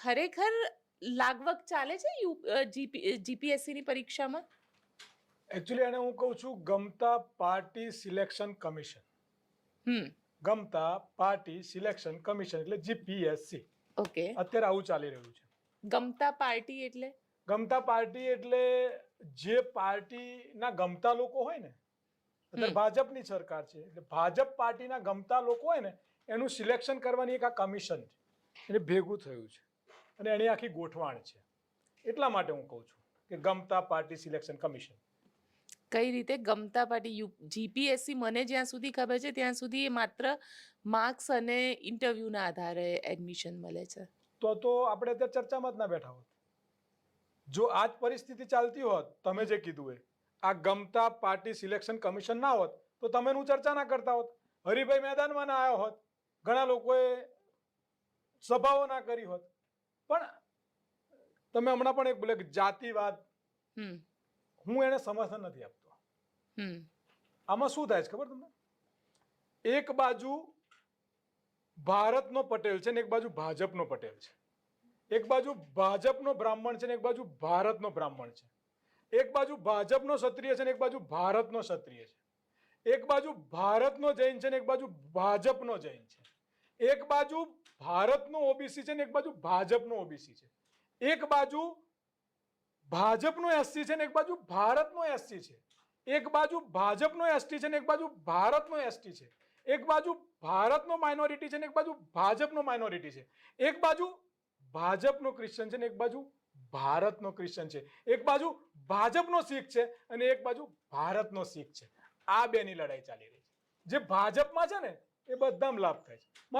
ખરેખર લાગવક ચાલે છે યુ જીપીએસસી ની પરીક્ષામાં? એકચ્યુઅલી એને હું કહું છું ગમતા પાર્ટી સિલેક્શન કમિશન. હમ. ગમતા પાર્ટી સિલેક્શન કમિશન એટલે જીપીએસસી. ઓકે. અત્યારે આવું ચાલી રહ્યું છે. ગમતા પાર્ટી એટલે? ગમતા પાર્ટી એટલે જે પાર્ટીના ગમતા લોકો હોય ને અત્યારે ભાજપની સરકાર છે એટલે ભાજપ પાર્ટીના ગમતા લોકો હોય ને એનું સિલેક્શન કરવાની એક આ કમિશન છે. એટલે ભેગું થયું છે. અને એની આખી ગોઠવાણ છે. એટલા માટે હું કહું છું કે ગમતા પાર્ટી સિલેક્શન કમિશન. કઈ રીતે? ગમતા પાર્ટી યુ જીપીએસસી મને જ્યાં સુધી ખબર છે ત્યાં સુધી એ માત્ર માર્ક્સ અને ઇન્ટરવ્યૂના આધારે એડમિશન મળે છે. તો તો આપણે અત્યારે ચર્ચામાં જ ના બેઠા હોત. જો આ જ પરિસ્થિતિ ચાલતી હોત તમે જે કીધું એ આ ગમતા પાર્ટી સિલેક્શન કમિશન ના હોત તો તમે હું ચર્ચા ના કરતા હોત. હરિભાઈ મેદાનમાં ના આવ્યા હોત. ઘણા લોકોએ સભાઓ ના કરી હોત. પણ તમે હમણાં પણ એક બોલે જાતિવાદ હું એને સમર્થન નથી આપતો. આમાં શું થાય છે ખબર તમને? એક બાજુ ભારતનો પટેલ છે ને એક બાજુ ભાજપનો પટેલ છે. એક બાજુ ભાજપનો બ્રાહ્મણ છે ને એક બાજુ ભારતનો બ્રાહ્મણ છે. એક બાજુ ભાજપનો ક્ષત્રિય છે ને એક બાજુ ભારતનો ક્ષત્રિય છે. એક બાજુ ભારતનો જૈન છે ને એક બાજુ ભાજપનો જૈન છે. એક બાજુ ભારતનો ઓબીસી છે ને એક બાજુ ભાજપનો ઓબીસી છે એક બાજુ ભાજપનો એસસી છે ને એક બાજુ ભારતનો એસસી છે એક બાજુ ભાજપનો એસટી છે ને એક બાજુ ભારતનો એસટી છે એક બાજુ ભારતનો માઇનોરિટી છે ને એક બાજુ ભાજપનો માઇનોરિટી છે એક બાજુ ભાજપનો ક્રિશ્ચન છે ને એક બાજુ ભારતનો ક્રિશ્ચન છે એક બાજુ ભાજપનો શીખ છે અને એક બાજુ ભારતનો શીખ છે આ બેની લડાઈ ચાલી રહી છે જે ભાજપમાં છે ને એ બધામાં લાભ થાય છે